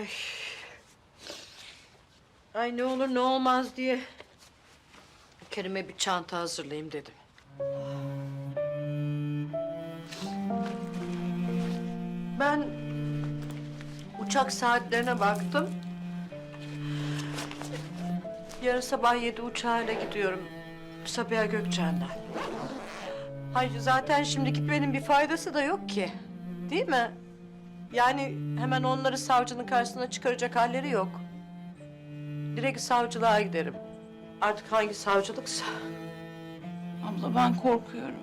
Ay. Ay ne olur ne olmaz diye Kerim'e bir çanta hazırlayayım dedim. Ben uçak saatlerine baktım. Yarın sabah yedi uçağıyla gidiyorum. Sabiha Gökçen'den. Hayır zaten şimdi gitmenin bir faydası da yok ki. Değil mi? Yani hemen onları savcının karşısına çıkaracak halleri yok. Direkt savcılığa giderim. Artık hangi savcılıksa. Abla ben korkuyorum.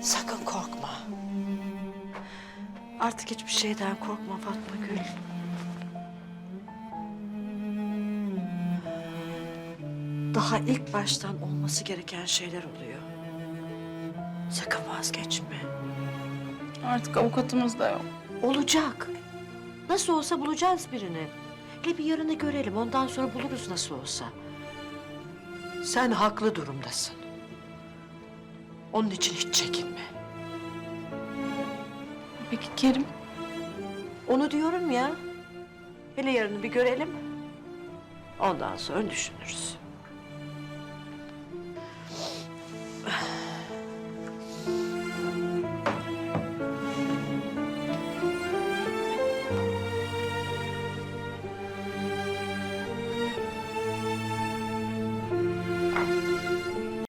Sakın korkma. Artık hiçbir şeyden korkma Fatma Gül. Daha ilk baştan olması gereken şeyler oluyor. Sakın vazgeçme. Artık avukatımız da yok. Olacak. Nasıl olsa bulacağız birini. Hele bir yarını görelim. Ondan sonra buluruz nasıl olsa. Sen haklı durumdasın. Onun için hiç çekinme. Peki Kerim? Onu diyorum ya. Hele yarını bir görelim. Ondan sonra düşünürüz.